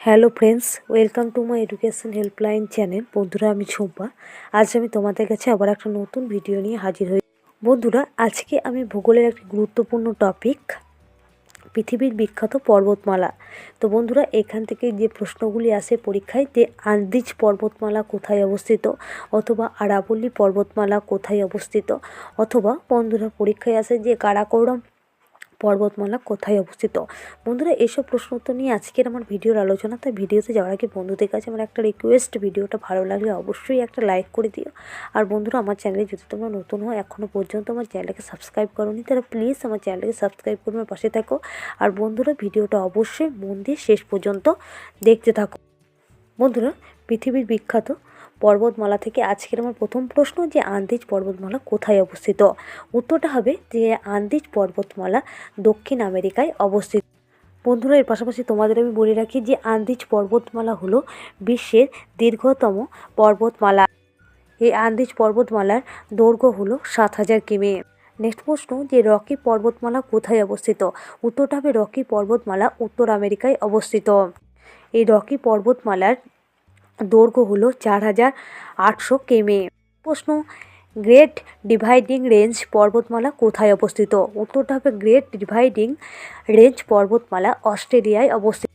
Hello friends, welcome to my education helpline channel. বন্ধুরা, আমি ঝুম্পা। আজ আমি তোমাদের কাছে আবার একটা নতুন ভিডিও নিয়ে হাজির হই। বন্ধুরা, আজকে আমি ভূগোলের একটি গুরুত্বপূর্ণ টপিক পৃথিবীর বিখ্যাত পর্বতমালা। তো বন্ধুরা, এখান থেকে যে প্রশ্নগুলি আসে পরীক্ষায়, যে আন্দিজ পর্বতমালা কোথায় অবস্থিত, অথবা আরাবল্লী পর্বতমালা কোথায় অবস্থিত, অথবা বন্ধুরা, পরীক্ষায় আসে যে কারাকোরম পর্বতমালা কোথায় অবস্থিত? বন্ধুরা, এসব প্রশ্ন উত্তর নিয়ে আজকের আমার ভিডিওর আলোচনা। তাই ভিডিওতে যাওয়ার আগে বন্ধুদের কাছে আমার একটা রিকোয়েস্ট ভিডিওটা ভালো লাগলে অবশ্যই একটা লাইক করে দিও। আর বন্ধুরা, আমার চ্যানেলে যদি তোমরা নতুন হও এখনও পর্যন্ত আমার চ্যানেলকে সাবস্ক্রাইব করোনি, তাহলে প্লিজ আমার চ্যানেলকে সাবস্ক্রাইব করে আমার পাশে থাকো। আর বন্ধুরা, ভিডিওটা অবশ্যই মন দিয়ে শেষ পর্যন্ত দেখতে থাকো। বন্ধুরা, পৃথিবীর বিখ্যাত পর্বতমালা থেকে আজকের আমার প্রথম প্রশ্ন যে আন্দিজ পর্বতমালা কোথায় অবস্থিত? উত্তরটা হবে যে আন্দিজ পর্বতমালা দক্ষিণ আমেরিকায় অবস্থিত। বন্ধুরা, এর পাশাপাশি তোমাদের আমি বলে রাখি যে আন্দিজ পর্বতমালা হলো বিশ্বের দীর্ঘতম পর্বতমালা। এই আন্দিজ পর্বতমালার দৈর্ঘ্য হলো সাত হাজার কিমি। নেক্সট প্রশ্ন, যে রকি পর্বতমালা কোথায় অবস্থিত? উত্তরটা হবে রকি পর্বতমালা উত্তর আমেরিকায় অবস্থিত। এই রকি পর্বতমালার দৈর্ঘ্য হলো চার হাজার আটশো কেমি। প্রশ্ন, গ্রেট ডিভাইডিং রেঞ্জ পর্বতমালা কোথায় অবস্থিত? উত্তরটা হবে গ্রেট ডিভাইডিং রেঞ্জ পর্বতমালা অস্ট্রেলিয়ায় অবস্থিত।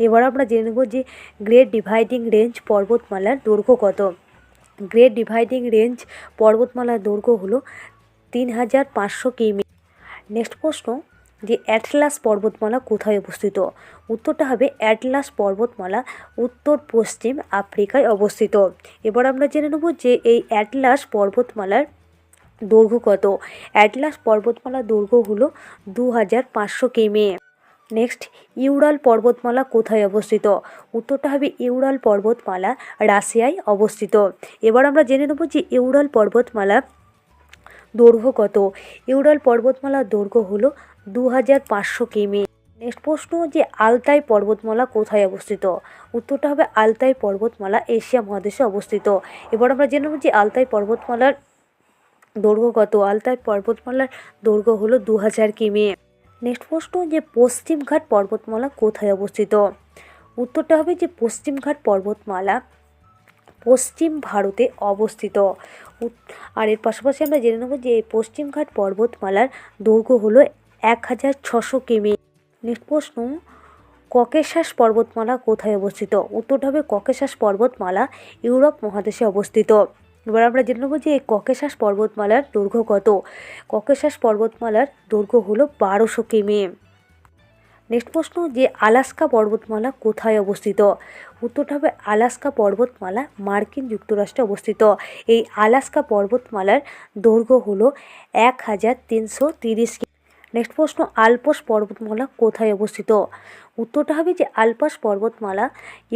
এবার আমরা জেনে নেব যে গ্রেট ডিভাইডিং রেঞ্জ পর্বতমালার দৈর্ঘ্য কত। গ্রেট ডিভাইডিং রেঞ্জ পর্বতমালার দৈর্ঘ্য হলো তিন হাজার পাঁচশো কিমি। নেক্সট প্রশ্ন যে অ্যাটলাস পর্বতমালা কোথায় অবস্থিত? উত্তরটা হবে অ্যাটলাস পর্বতমালা উত্তর পশ্চিম আফ্রিকায় অবস্থিত। এবার আমরা জেনে নেব যে এই অ্যাটলাস পর্বতমালার দৈর্ঘ্য কত? অ্যাটলাস পর্বতমালার দৈর্ঘ্য হলো দু হাজার পাঁচশো কিমি। নেক্সট, ইউরাল পর্বতমালা কোথায় অবস্থিত? উত্তরটা হবে ইউরাল পর্বতমালা রাশিয়ায় অবস্থিত। এবার আমরা জেনে নেব যে ইউরাল পর্বতমালা দৈর্ঘ্য কত? ইউরাল পর্বতমালার দৈর্ঘ্য হলো দু হাজার পাঁচশো কিমি। নেক্সট প্রশ্ন, যে আলতাই পর্বতমালা কোথায় অবস্থিত? উত্তরটা হবে আলতাই পর্বতমালা এশিয়া মহাদেশে অবস্থিত। এবার আমরা জেনে যে আলতাই পর্বতমালার দৈর্ঘ্য কত? আলতাই পর্বতমালার দৈর্ঘ্য হলো দু হাজার কিমি। নেক্সট প্রশ্ন, যে পশ্চিমঘাট পর্বতমালা কোথায় অবস্থিত? উত্তরটা হবে যে পশ্চিমঘাট পর্বতমালা। পশ্চিম ভারতে অবস্থিত। আর এর পাশাপাশি আমরা জেনে নেব যে পশ্চিমঘাট পর্বতমালার দৈর্ঘ্য হলো এক হাজার ছশো কিমি। নেক্সট প্রশ্ন ককেশাস পর্বতমালা কোথায় অবস্থিত? উত্তরটা হবে ককেশাস পর্বতমালা ইউরোপ মহাদেশে অবস্থিত। এবার আমরা জেনে নেব যে ককেশাস পর্বতমালার দৈর্ঘ্য কত। ককেশাস পর্বতমালার দৈর্ঘ্য হলো বারোশো কিমি। নেক্সট প্রশ্ন, যে আলাস্কা পর্বতমালা কোথায় অবস্থিত? উত্তরটা হবে আলাস্কা পর্বতমালা, মার্কিন যুক্তরাষ্ট্রে অবস্থিত। এই আলাস্কা পর্বতমালার দৈর্ঘ্য হলো এক হাজার তিনশো তিরিশ নেক্সট প্রশ্ন, আলপস পর্বতমালা কোথায় অবস্থিত? উত্তরটা হবে যে আলপস পর্বতমালা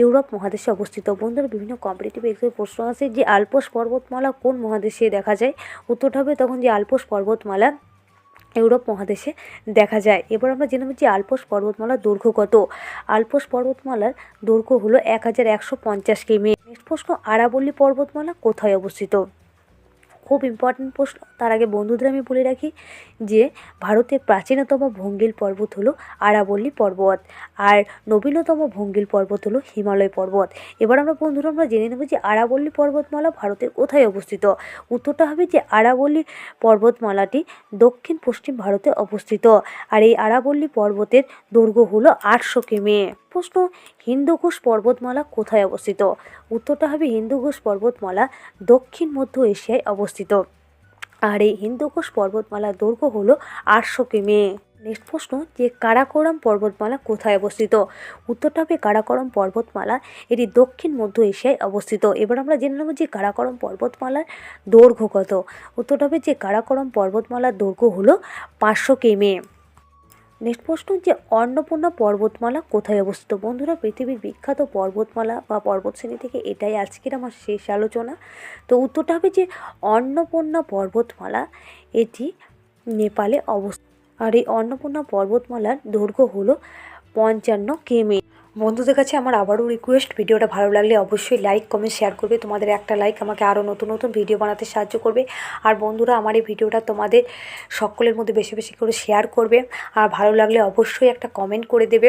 ইউরোপ মহাদেশে অবস্থিত। বন্ধুরা, বিভিন্ন কম্পিটিটিভ এক্সামের প্রশ্ন আছে যে আলপস পর্বতমালা কোন মহাদেশে দেখা যায়? উত্তরটা হবে তখন যে আলপস পর্বতমালা ইউরোপ মহাদেশে দেখা যায়। এবার আমরা জেনে যে আলপোস পর্বতমালার দৈর্ঘ্য কত। আলপোস পর্বতমালার দৈর্ঘ্য হলো এক হাজার একশো পঞ্চাশ কিমি। নেক্সট প্রশ্ন, আরাবল্লী পর্বতমালা কোথায় অবস্থিত? খুব ইম্পর্টেন্ট প্রশ্ন। তার আগে বন্ধুদের আমি বলে রাখি যে, ভারতের প্রাচীনতম ভঙ্গিল পর্বত হলো আরাবল্লী পর্বত আর নবীনতম ভঙ্গিল পর্বত হলো হিমালয় পর্বত। এবার আমরা বন্ধুরা, আমরা জেনে নেব যে আরাবল্লী পর্বতমালা ভারতের কোথায় অবস্থিত। উত্তরটা হবে যে আরাবল্লী পর্বতমালাটি দক্ষিণ পশ্চিম ভারতে অবস্থিত। আর এই আরাবল্লী পর্বতের দৈর্ঘ্য হলো আটশো কিমি। প্রশ্ন হিন্দুকুশ পর্বতমালা কোথায় অবস্থিত? উত্তরটা হবে হিন্দুকুশ পর্বতমালা দক্ষিণ মধ্য এশিয়ায় অবস্থিত। আর এই হিন্দুকুশ পর্বতমালার দৈর্ঘ্য হলো আটশো কিমি। নেক্সট প্রশ্ন, যে কারাকোরাম পর্বতমালা কোথায় অবস্থিত? উত্তরটা হবে কারাকোরাম পর্বতমালা, এটি দক্ষিণ মধ্য এশিয়ায় অবস্থিত। এবার আমরা জেনে নেব যে কারাকোরাম পর্বতমালার দৈর্ঘ্য কত। উত্তরটা হবে যে কারাকোরাম পর্বতমালার দৈর্ঘ্য হলো পাঁচশো কিমি। নেক্সট প্রশ্ন যে অন্নপূর্ণা পর্বতমালা কোথায় অবস্থিত? বন্ধুরা, পৃথিবীর বিখ্যাত পর্বতমালা বা পর্বতশ্রেণী থেকে এটাই আজকের আমার শেষ আলোচনা। তো উত্তরটা হবে যে, অন্নপূর্ণা পর্বতমালা এটি নেপালে অবস্থিত। আর এই অন্নপূর্ণা পর্বতমালার দৈর্ঘ্য হলো পঞ্চান্ন কেমি। বন্ধুদের কাছে আমার আবারও রিকোয়েস্ট ভিডিওটা ভালো লাগলে অবশ্যই লাইক কমেন্ট শেয়ার করবে। তোমাদের একটা লাইক আমাকে আরও নতুন নতুন ভিডিও বানাতে সাহায্য করবে। আর বন্ধুরা, আমার এই ভিডিওটা তোমাদের সকলের মধ্যে বেশি বেশি করে শেয়ার করবে। আর ভালো লাগলে অবশ্যই একটা কমেন্ট করে দেবে।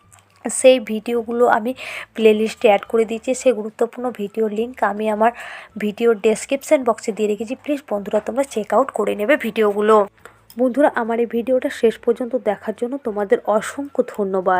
সেই ভিডিওগুলো আমি প্লেলিস্টে অ্যাড করে দিয়েছি। সেই গুরুত্বপূর্ণ ভিডিওর লিঙ্ক আমি আমার ভিডিওর ডেসক্রিপশান বক্সে দিয়ে রেখেছি। প্লিজ বন্ধুরা, তোমরা চেক আউট করে নেবে ভিডিওগুলো। বন্ধুরা, আমার এই ভিডিওটা শেষ পর্যন্ত দেখার জন্য তোমাদের অসংখ্য ধন্যবাদ।